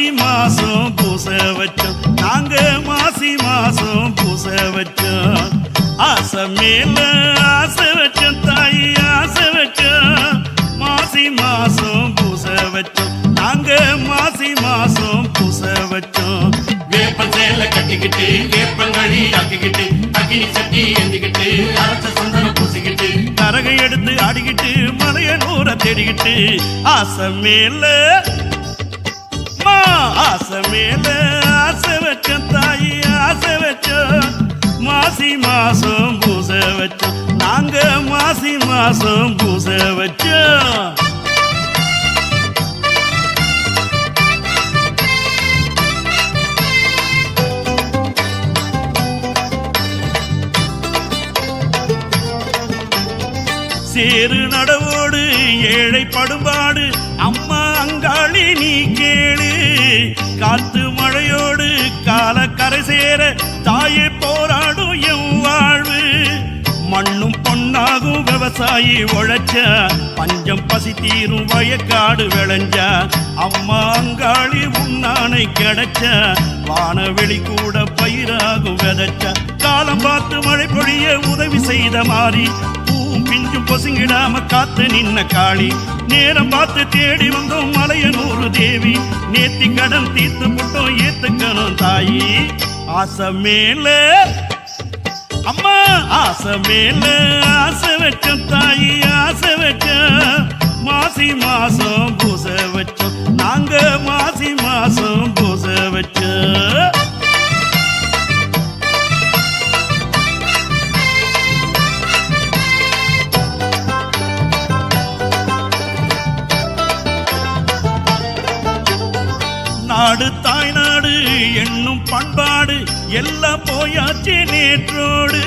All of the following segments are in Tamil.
மாசி மாசம் பூச வச்சோம். நாங்க மாசி மாசம் பூச வச்சோம். ஆசை மேல ஆசை வச்சோம் தாயி ஆசை வச்சோம். மாசி மாசம் பூச வச்சோம். நாங்க மாசி மாசம் பூச வச்சோம். வேப்பன் சேலை கட்டிக்கிட்டு வேப்பங்கழி ஆக்கிக்கிட்டு அக்கினி சட்டி ஏந்திக்கிட்டு அரச சந்தனம் பூசிக்கிட்டு கரகை எடுத்து ஆடிக்கிட்டு மலைய நூற தேடிக்கிட்டு ஆசை மேல ஆசை மேல ஆசை வச்ச தாயி ஆசை வச்ச மாசி மாசம் பூச வச்ச நாங்க மாசி மாசம் பூச வச்சோம் சேரு நடவோடு ஏழை படும்பாடு அம்மா காத்து மழையோடு கால கரை சேர தாயே போராடும் என் வாழ்வு. மண்ணும் பொன்னாகும் விவசாயி உழைச்ச பஞ்சம் பசி தீரும் வயக்காடு விளைஞ்ச அம்மா அங்காளி உன்னானை கிடைச்ச வானவெளி கூட பயிராகும் விதைச்ச. காலம் பார்த்து மழை பொழிய உதவி செய்த மாறி பூவும் பிஞ்சும் பொசுங்கிடாம காத்து நின்ன காளி. நேரம் பார்த்து தேடி வந்தோம் மலையனூறு தேவி. நேத்தி கடன் தீர்த்து புட்டோம் ஏத்துக்கணும் தாயி. ஆசை மேல அம்மா ஆசை மேல ஆசை வச்ச தாயி ஆசை வச்ச மாசி மாசம் பூச வச்சோம். நாங்க மாசி மாசம் பூச வச்சோம். எல்லாம் போயாச்சு நேற்றோடு.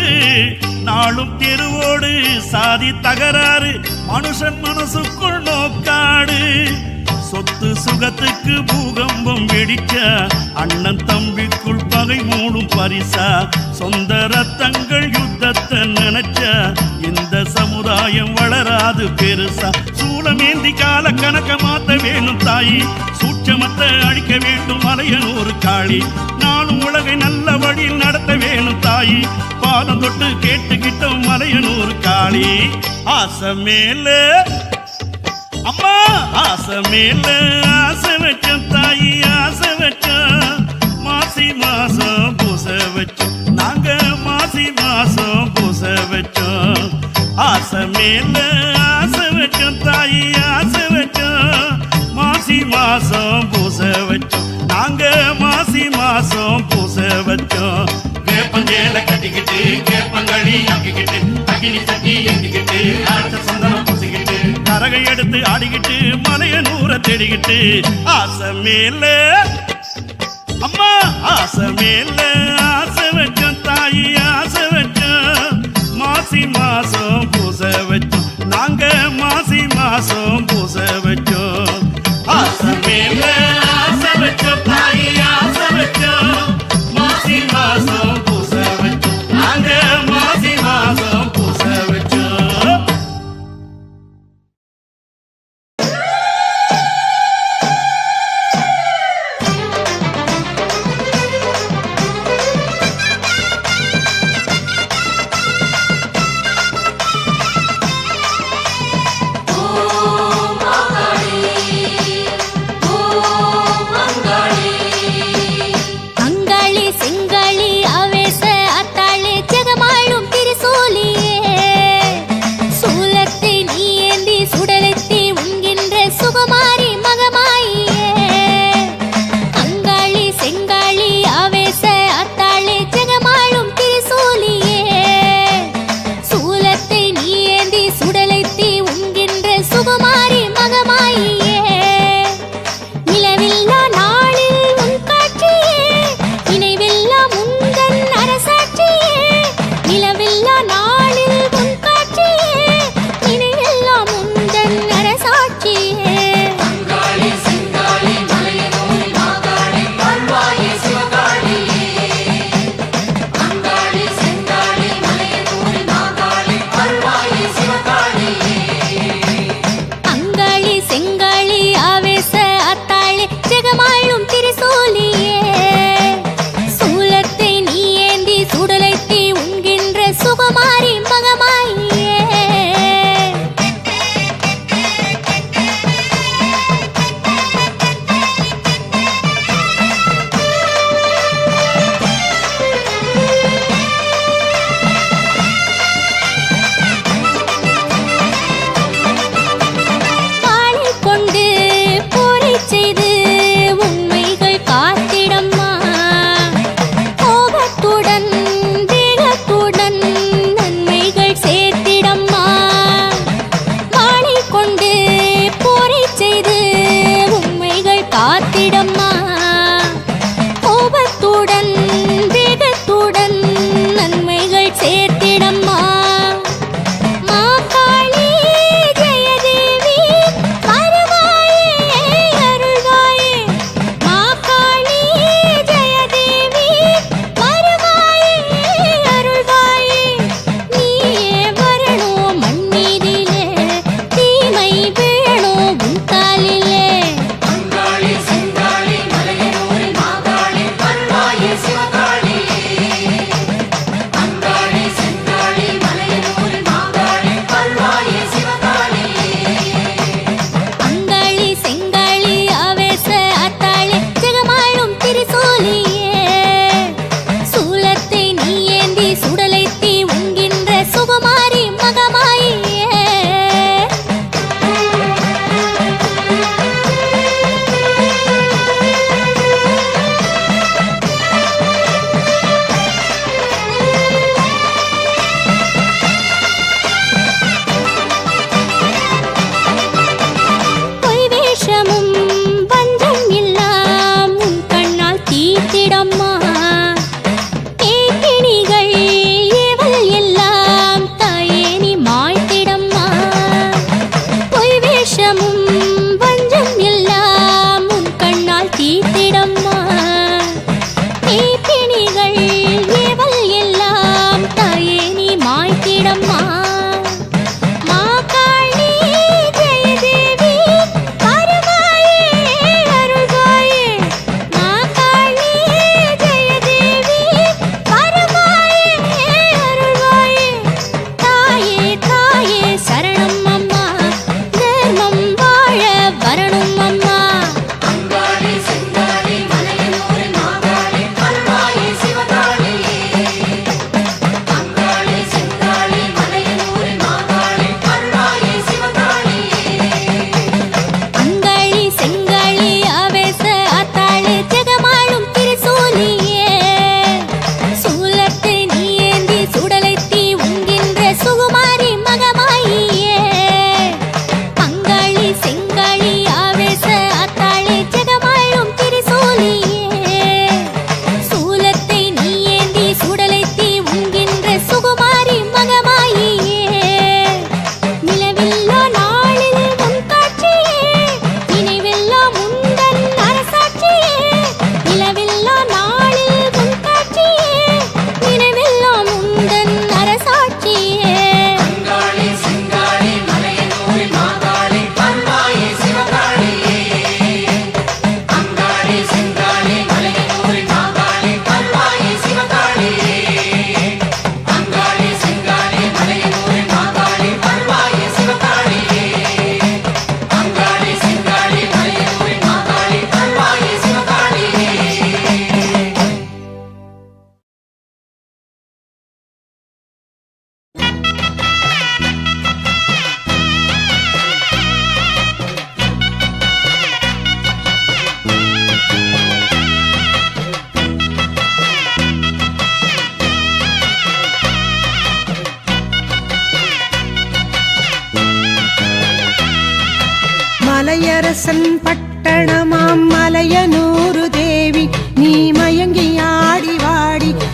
நாளும் தெருவோடு சாதி தகராறு மனுஷன் மனசுக்குள் நோக்காடு. சொத்து சுகத்துக்கு பூகம்பம் வெடிக்க அண்ணன் தம்பிக்குள் பகை மூடும் பரிசா. சொந்த ரத்தங்கள் யுத்தத்தை நினைச்ச இந்த சமுதாயம் வள அது பெருசா. சூளமேந்தி கால கணக்க மாத்த வேணும் தாயி. சூட்சமத்தை அழிக்க வேண்டும் மலையனூர் காளி. நானும் உலகை நல்ல வழியில் நடத்த வேணும் தாயி. பாதம் தொட்டு கேட்டுக்கிட்டோம் ஒரு காளி. ஆசமேல அம்மா ஆசமேல ஆசை வச்சோம் தாயி ஆசை வச்சோம். மாசி மாசம் பூச வச்சோம். நாங்க மாசி மாசம் பூச வச்சோம். ஆசை மேல ஆசை வச்சோம் தாயி ஆசை வச்சோம் மாசி மாசம் பூச வச்சோம் நாங்க மாசி மாசம் பூச வச்சோம் வேப்பன் சேலை கட்டிக்கிட்டு வேப்பங்கழி ஆக்கிக்கிட்டு அக்கினி சட்டி ஏந்திக்கிட்டு அரச சந்தனம் பூசிக்கிட்டு. கரகை எடுத்து ஆடிக்கிட்டு மலைய நூற தேடிக்கிட்டு. ஆசை மேல அம்மா ஆசை மேல மாசம் பூச வச்சோம். நாங்க மாசி மாசம் பூச வச்சோம். ஆசை மேல ஆசை வச்சோம். தாயி ஆசை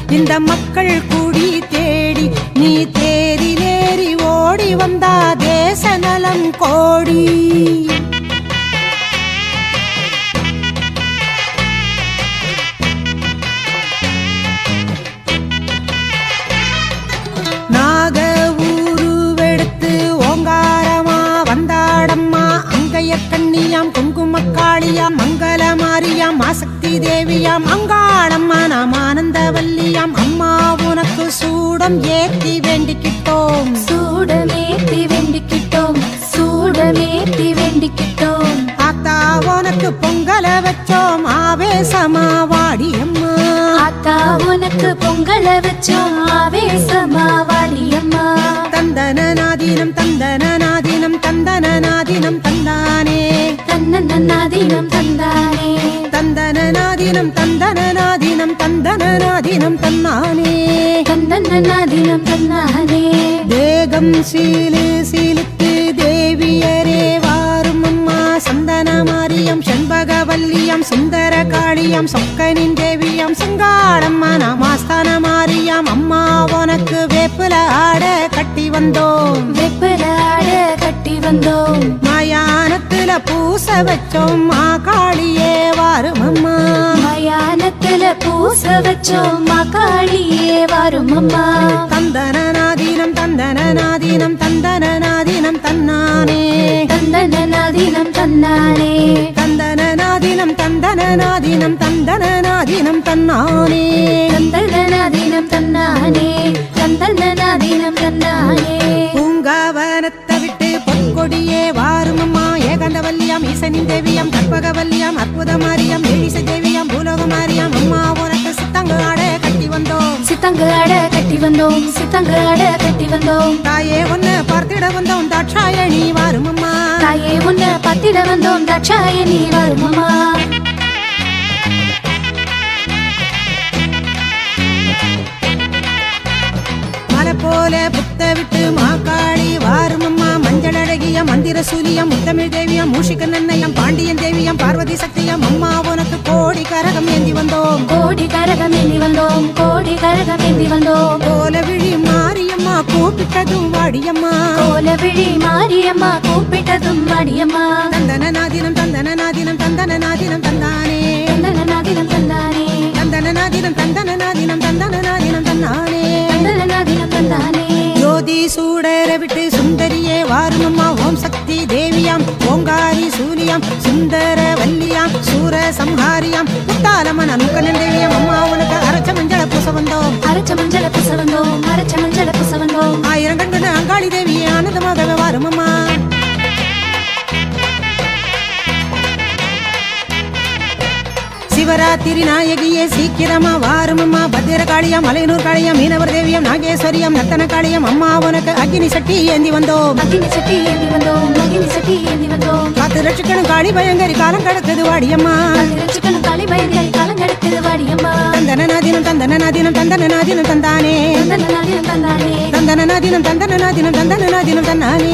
இந்த மக்கள் கூடி தேடி நீ தேரிலேறி ஓடி வந்தா தேச நலம் கோடி. நாக ஊருவெடுத்து ஓங்காரமா வந்தாடம்மா அங்கைய கண்ணியாம் குங்குமக்காளியா மங்கள மாரியாம் ஆசக்தி தேவியாம் அங்காளம்மா நாம் ஆனந்தவல்லியாம் அம்மா உனக்கு சூடம் ஏத்தி வேண்டிக்கிட்டோம். சூடமேத்தி வெண்டிக்கிட்டோம். சூடமேத்தி வெண்டிக்கிட்டோம். ஆத்தா உனக்கு பொங்கல வச்சோம் ஆவேசமா வாடியம்மா. ஆத்தா உனக்கு பொங்கல வச்சோம் ஆவேசமா தந்தன நாதீனம் தந்தன நாதீனம் தன்னன்னாதீனம் தந்தானே. தந்தன நாதீனம் தந்தன நாதீனம் தந்தன நாதீனம் தன்னானே. தந்தானே தேகம் சீலு சீலுக்கு தேவியரே வாரும் அம்மா சந்தன மாரியம் செண்பகவல்லியம் சுந்தர காளியம் சொக்கனின் தேவியம் சங்காளம்மா நாமாஸ்தான மாரியம். அம்மா உனக்கு வேப்புல ஆட கட்டி வந்தோம். வெப்பலாட கட்டி வந்தோம். மயானத்துல பூச வச்சோம். மா காளியே வாரும் அம்மா மயானத்துல பூச வச்சோம். மகாளியே வரும் அம்மா தந்தன நாதீனம் தந்தன நாதீனம் தந்தன நாதீனம் தன்னானே. தந்தனநாதீனம் தன்னானே. தந்தன நாதீனம் தந்தன நாதீனம் தந்தன நாதீனம் தன்னானே. தந்தனநாதீனம் தன்னானே. தந்தனநாதீனம் தன்னானே. ஈசனின் தேவியாம் கற்பகவல்லியாம் அற்புத மாரியாம் ஏழிசை தேவியாம் பூலோக மாரியாம் அம்மா உனக்கு சித்தங்கு ஆட கட்டி வந்தோம். சித்தங்கு அட கட்டி வந்தோம் சித்தங்கு அட கட்டி வந்தோம். தாயே ஒன்னு பார்த்திட வந்தோம் தாட்சாயணி வாரும் அம்மா தாயே உன்னை பத்திட வந்தோம் தட்சாயணி வரும் அம்மா போல புத்த விட்டு மாக்காளி வாரும் அம்மா மஞ்சள் அழகிய மந்திர சூலியம் முத்தமிழ் தேவியம் மூஷிக நன்னயம் பாண்டியன் தேவியம் பார்வதி சக்தியம் அம்மா உனக்கு கோடி கரகம் ஏந்தி வந்தோம். கோடி கரகம் ஏந்தி வந்தோம் கோடி கரகம் ஏந்தி வந்தோம். கோல விழி மாரியம்மா கூப்பிட்டதும் வாடியம்மா. கோல விழி மாரியம்மா கூப்பிட்டதும் மடியம்மா தந்தன நாதினம் தந்தன நாதினம் தந்தன நாதினம் வாருமம்மா ஓம் சக்தி தேவியாம். ஓங்காரி சூலியாம் சுந்தர வல்லியாம் சூர சம்ஹாரியாம். முத்தாலம்மன் அனுக்கனன் தேவியம். அம்மா உனக்கு அரைச்ச மஞ்சள பூச வந்தோம் அரைச்ச மஞ்சள புச வந்தோம் அரைச்ச மஞ்சள புச வந்தோம் ஆயிரம் கண்கண்டு அங்காளி தேவி ஆனந்தமாக வாருமம்மா. சிவராத்திரி நாயகியே சீக்கிரமா வாரமம்மா பத்திர காளியம் மலையனூர் காளியம் மீனவர் தேவியம் நாகேஸ்வரியம் நத்தன காளியம் அம்மா உனக்கு அக்னி சட்டி ஏந்தி வந்தோம். அக்னி சட்டி ஏந்தி வந்தோம் அக்னி சட்டி ஏந்தி வந்தோம். காத்து ரட்சிக்கணும் காளி பயங்கரி காலம் கடக்குது வாடியம்மா. ரசிக்கணும் காளி பயங்கரி காலம் கடக்குது வாடியம்மா. தந்தனநாதினம் தந்தனநாதினம் தந்தனநாதினம் தந்தானே. தந்தனநாதீனம் தந்தானே. தந்தனநாதினம் தந்தனநாதினம் தந்தானே.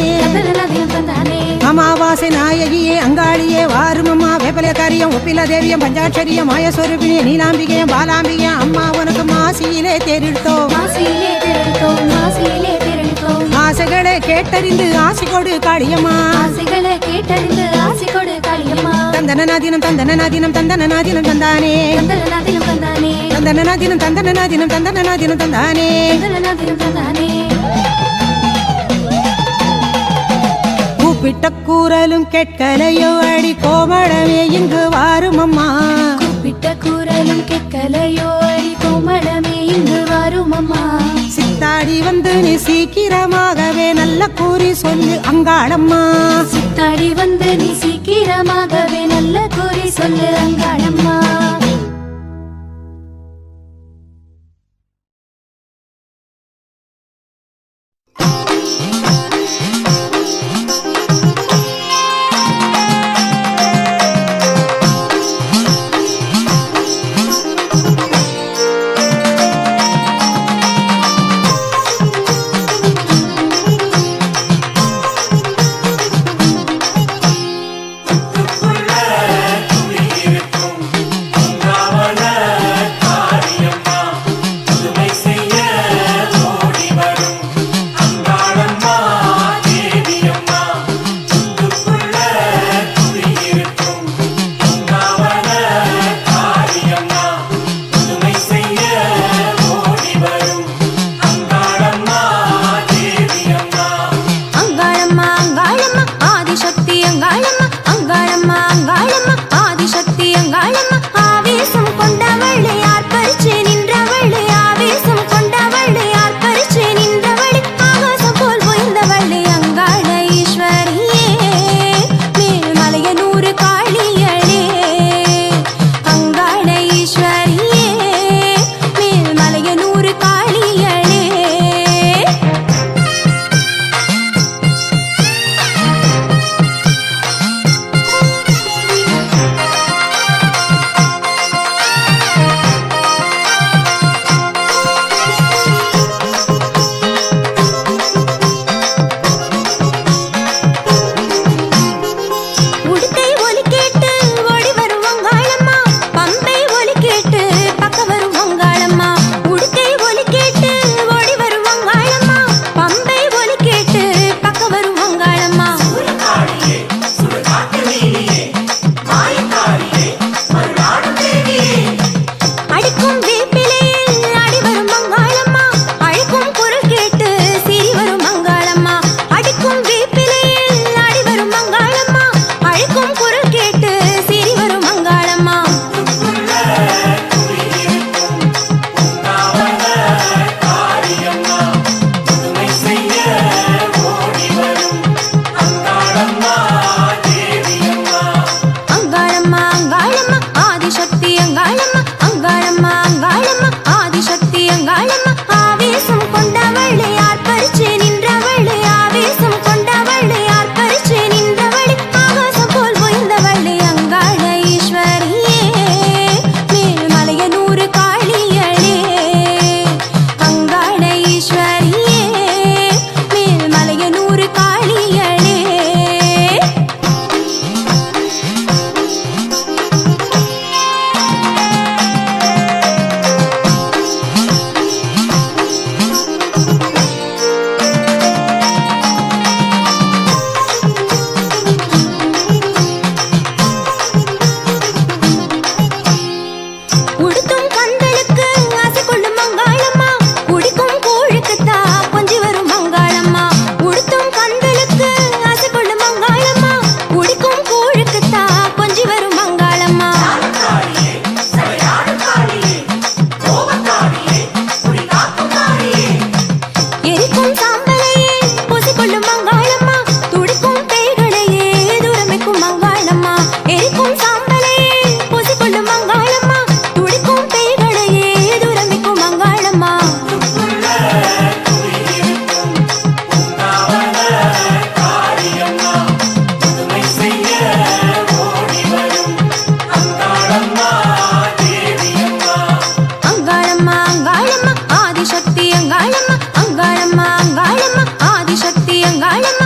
அமாவாசை நாயகியே அங்காளியே வாருமம்மா வேப்பலைய காரியம் ஒப்பில தேவியம் பஞ்சாட்சரியம் மாயஸ்வரூபிணிய நீலாம்பிகையம் பாலாம்பிகையம் அம்மா உனக்கு மாசியிலே தேரிடுத்தோம். மாசியிலே திரட்டோம் மாசியிலே திரட்டோம் ஆசைகளை கேட்டறிந்து ஆசை கொடு காளியம்மா. ஆசைகளை கேட்டறிந்து ஆசை கொடு காளியம்மா. தந்தனநாதினம் தந்தனநாதினம் தந்தனநாதினம் தந்தானே. தந்தனநாதீனம் தந்தானே. தந்தனநாதினம் தந்தனநாதினம் தந்தானே. கூப்பிட்ட கூறலும் கேட்கலையோ அடி கோமளமே இங்கு வாருமம்மா. கூப்பிட்ட குரலும் கேட்கலையோ அடி கோமளமே இங்கு வரும் அம்மா சித்தாடி வந்து நீ சீக்கிரமாகவே நல்ல கூறி சொல்லு அங்காளம்மா. சித்தாடி வந்து நீ சீக்கிரமாகவே நல்ல கூறி சொல்லு அங்காளம்மா. வாழமா